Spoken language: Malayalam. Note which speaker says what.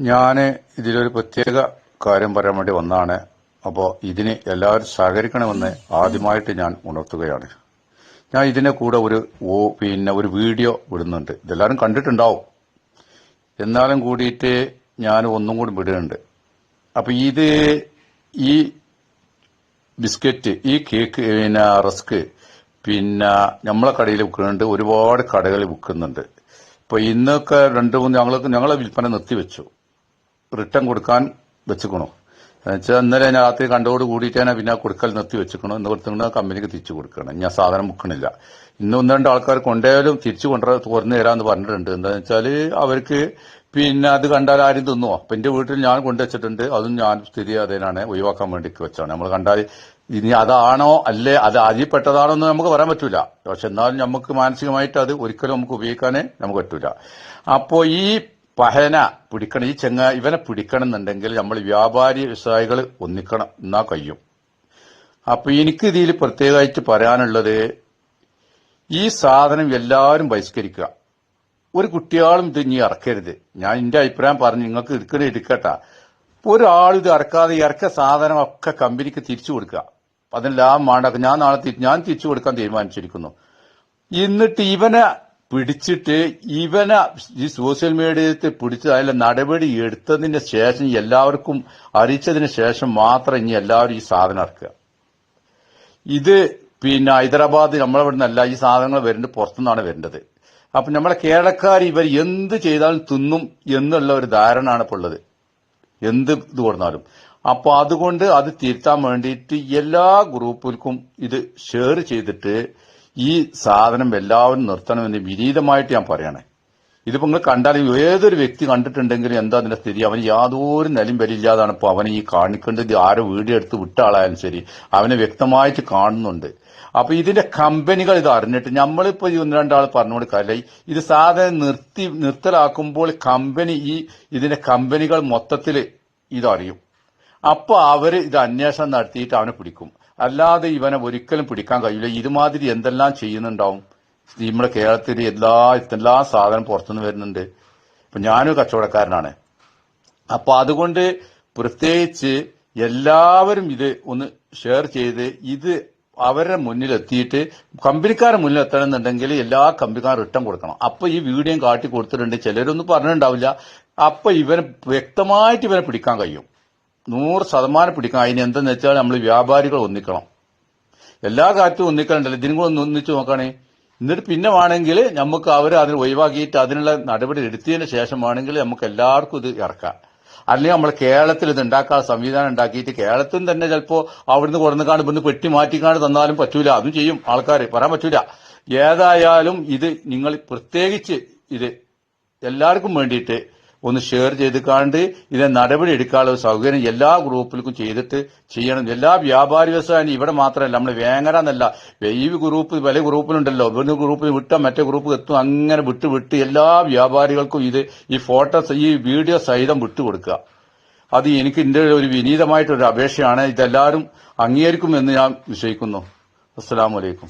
Speaker 1: ഞാൻ ഇതിലൊരു പ്രത്യേക കാര്യം പറയാൻ വേണ്ടി വന്നതാണ് അപ്പോൾ ഇതിന് എല്ലാവരും സഹകരിക്കണമെന്ന് ആദ്യമായിട്ട് ഞാൻ ഉണർത്തുകയാണ്. ഞാൻ ഇതിനെ കൂടെ ഒരു ഓ പിന്നെ ഒരു വീഡിയോ വിടുന്നുണ്ട്. ഇതെല്ലാവരും കണ്ടിട്ടുണ്ടാവും. എന്നാലും കൂടിയിട്ട് ഞാൻ ഒന്നും കൂടി വിടുന്നുണ്ട്. അപ്പം ഇത് ഈ ബിസ്ക്കറ്റ് ഈ കേക്ക് പിന്നെ റസ്ക് പിന്നെ നമ്മളെ കടയിൽ വിൽക്കുന്നുണ്ട്. ഒരുപാട് കടകൾ വിൽക്കുന്നുണ്ട്. ഇപ്പൊ ഇന്നൊക്കെ രണ്ട് മൂന്ന് ഞങ്ങൾക്ക് ഞങ്ങളെ വിൽപ്പന നിർത്തിവെച്ചു. റിട്ടേൺ കൊടുക്കാൻ വെച്ചുക്കണോ. എന്നുവെച്ചാൽ ഇന്നലെ ഞാൻ രാത്രി കണ്ടോട് കൂടിയിട്ടാണ് പിന്നെ കൊടുക്കൽ നിർത്തി വെച്ചിക്കണു. എന്ന് കൊടുത്തുകൊണ്ട് കമ്പനിക്ക് തിരിച്ചു കൊടുക്കണം. ഞാൻ സാധനം മുക്കണില്ല. ഇന്ന് ഒന്ന് രണ്ട് ആൾക്കാർ കൊണ്ടുപോയാലും തിരിച്ചു കൊണ്ടുവരാൻ തുറന്നു തരാമെന്ന് പറഞ്ഞിട്ടുണ്ട്. എന്താണെന്ന് വെച്ചാൽ അവർക്ക് പിന്നെ അത് കണ്ടാൽ ആരും തിന്നുവോ അപ്പം എന്റെ വീട്ടിൽ ഞാൻ കൊണ്ടുവച്ചിട്ടുണ്ട്. അതും ഞാൻ സ്ഥിതി അതിനാണ് ഒഴിവാക്കാൻ വേണ്ടി വെച്ചാണ്. നമ്മൾ കണ്ടാൽ ഇനി അതാണോ അല്ലേ അത് അതിൽപ്പെട്ടതാണോ എന്ന് നമുക്ക് പറയാൻ പറ്റൂല. പക്ഷെ എന്നാലും നമുക്ക് മാനസികമായിട്ട് അത് ഒരിക്കലും നമുക്ക് ഉപയോഗിക്കാനേ നമുക്ക് പറ്റൂല. അപ്പോ ഈ പഹന പിടിക്കണം. ഈ ചെങ്ങ ഇവനെ പിടിക്കണം എന്നുണ്ടെങ്കിൽ നമ്മൾ വ്യാപാരി വ്യവസായികൾ ഒന്നിക്കണം. എന്നാ കഴിയും അപ്പൊ എനിക്ക് ഇതിൽ പ്രത്യേകമായിട്ട് പറയാനുള്ളത് ഈ സാധനം എല്ലാവരും ബഹിഷ്കരിക്കുക. ഒരു കുട്ടിയാളും ഇത് ഇനി ഇറക്കരുത്. ഞാൻ എന്റെ അഭിപ്രായം പറഞ്ഞു. നിങ്ങൾക്ക് എടുക്കണേ എടുക്കട്ടാ. ഒരാൾ ഇത് ഇറക്കാതെ ഇറക്ക സാധനം ഒക്കെ കമ്പനിക്ക് തിരിച്ചു കൊടുക്കുക. അതിന് ലാഭം വേണ്ട. ഞാൻ നാളെ ഞാൻ തിരിച്ചു കൊടുക്കാൻ തീരുമാനിച്ചിരിക്കുന്നു. എന്നിട്ട് ഇവനെ പിടിച്ചിട്ട് ഇവന ഈ സോഷ്യൽ മീഡിയത്തിൽ പിടിച്ച് അതിലെ നടപടി എടുത്തതിന് ശേഷം എല്ലാവർക്കും അറിയിച്ചതിന് ശേഷം മാത്രം ഇനി എല്ലാവരും ഈ സാധനം ഇറക്കുക. ഇത് പിന്നെ ഹൈദരാബാദ് നമ്മളിവിടെ നിന്നല്ല ഈ സാധനങ്ങൾ വരുന്നത് പുറത്തുനിന്നാണ് വരേണ്ടത് അപ്പൊ നമ്മളെ കേരളക്കാർ ഇവർ എന്ത് ചെയ്താലും തിന്നും എന്നുള്ള ഒരു ധാരണയാണ് ഇപ്പോൾ ഉള്ളത്. എന്ത് ഇത് കൊടുത്താലും. അപ്പൊ അതുകൊണ്ട് അത് തിരുത്താൻ വേണ്ടിയിട്ട് എല്ലാ ഗ്രൂപ്പുകൾക്കും ഇത് ഷെയർ ചെയ്തിട്ട് ഈ സാധനം എല്ലാവരും നിർത്തണമെന്ന് വിനീതമായിട്ട് ഞാൻ പറയണേ. ഇതിപ്പോ നിങ്ങൾ കണ്ടാൽ ഏതൊരു വ്യക്തി കണ്ടിട്ടുണ്ടെങ്കിലും എന്താ അതിന്റെ സ്ഥിതി? അവന് യാതൊരു നിലയും വരില്ലാതാണ് ഇപ്പൊ അവനെ ഈ കാണിക്കേണ്ടത്. ആരോ വീഡിയോ എടുത്ത് വിട്ട ആളായാലും ശരി അവനെ വ്യക്തമായിട്ട് കാണുന്നുണ്ട്. അപ്പൊ ഇതിന്റെ കമ്പനികൾ ഇത് അറിഞ്ഞിട്ട് നമ്മളിപ്പോ ഈ ഒന്ന് രണ്ടാൾ പറഞ്ഞുകൊണ്ട് കാര്യം ഇത് സാധനം നിർത്തി നിർത്തലാക്കുമ്പോൾ കമ്പനി ഈ ഇതിന്റെ കമ്പനികൾ മൊത്തത്തിൽ ഇതറിയും. അപ്പൊ അവർ ഇത് അന്വേഷണം നടത്തിയിട്ട് അവനെ പിടിക്കും. അല്ലാതെ ഇവനെ ഒരിക്കലും പിടിക്കാൻ കഴിയില്ല. ഇതുമാതിരി എന്തെല്ലാം ചെയ്യുന്നുണ്ടാവും. നമ്മുടെ കേരളത്തിൽ എല്ലാ എല്ലാ സാധനം പുറത്തുനിന്ന് വരുന്നുണ്ട്. ഇപ്പൊ ഞാനൊരു കച്ചവടക്കാരനാണ്. അപ്പൊ അതുകൊണ്ട് പ്രത്യേകിച്ച് എല്ലാവരും ഇത് ഒന്ന് ഷെയർ ചെയ്ത് ഇത് അവരുടെ മുന്നിൽ എത്തിയിട്ട് കമ്പനിക്കാരുടെ മുന്നിൽ എത്തണമെന്നുണ്ടെങ്കിൽ എല്ലാ കമ്പനിക്കാരും റിട്ടേൺ കൊടുക്കണം. അപ്പൊ ഈ വീഡിയോ കാട്ടി കൊടുത്തിട്ടുണ്ട്. ചിലരൊന്നും പറഞ്ഞിട്ടുണ്ടാവില്ല. അപ്പൊ ഇവനെ വ്യക്തമായിട്ട് ഇവനെ പിടിക്കാൻ കഴിയും. നൂറ് ശതമാനം പിടിക്കണം. അതിന് എന്തെന്ന് വെച്ചാൽ നമ്മൾ വ്യാപാരികൾ ഒന്നിക്കണം. എല്ലാ കാര്യത്തും ഒന്നിക്കലുണ്ടല്ലോ. ഇതിനും കൂടെ ഒന്ന് ഒന്നിച്ച് നോക്കണേ എന്നിട്ട് പിന്നെ വേണമെങ്കിൽ നമുക്ക് അവർ അതിന് ഒഴിവാക്കിയിട്ട് അതിനുള്ള നടപടി എടുത്തതിന് ശേഷം വേണമെങ്കിൽ നമുക്ക് എല്ലാവർക്കും ഇത് ഇറക്കാം. അല്ലെങ്കിൽ നമ്മൾ കേരളത്തിൽ ഇത് ഉണ്ടാക്കാൻ സംവിധാനം ഉണ്ടാക്കിയിട്ട് കേരളത്തിൽ തന്നെ ചിലപ്പോൾ അവിടുന്ന് കൊടുന്നുകാണ്ട് ഇവിടുന്ന് പെട്ടി മാറ്റിക്കാണ്ട് തന്നാലും പറ്റൂല. അതും ചെയ്യും ആൾക്കാർ പറയാൻ പറ്റൂല. ഏതായാലും ഇത് നിങ്ങൾ പ്രത്യേകിച്ച് ഇത് എല്ലാവർക്കും വേണ്ടിയിട്ട് ഒന്ന് ഷെയർ ചെയ്ത് കാണ്ട് ഇതിനെ നടപടി എടുക്കാനുള്ള സൗകര്യം എല്ലാ ഗ്രൂപ്പിലും ചെയ്തിട്ട് ചെയ്യണം. എല്ലാ വ്യാപാരി വ്യവസായം ഇവിടെ മാത്രമല്ല നമ്മൾ വേങ്ങര എന്നല്ല ഈ ഗ്രൂപ്പ് പല ഗ്രൂപ്പിലുണ്ടല്ലോ ഒരു ഗ്രൂപ്പിൽ വിട്ട മറ്റേ ഗ്രൂപ്പ് എത്തും അങ്ങനെ വിട്ട് വിട്ട് എല്ലാ വ്യാപാരികൾക്കും ഇത് ഈ ഫോട്ടോസ് ഈ വീഡിയോ സഹിതം വിട്ടുകൊടുക്കുക അത് എനിക്ക് എന്റെ ഒരു വിനീതമായിട്ടൊരു അപേക്ഷയാണ്. ഇതെല്ലാവരും അംഗീകരിക്കുമെന്ന് ഞാൻ വിശ്വസിക്കുന്നു. അസ്സലാമലൈക്കും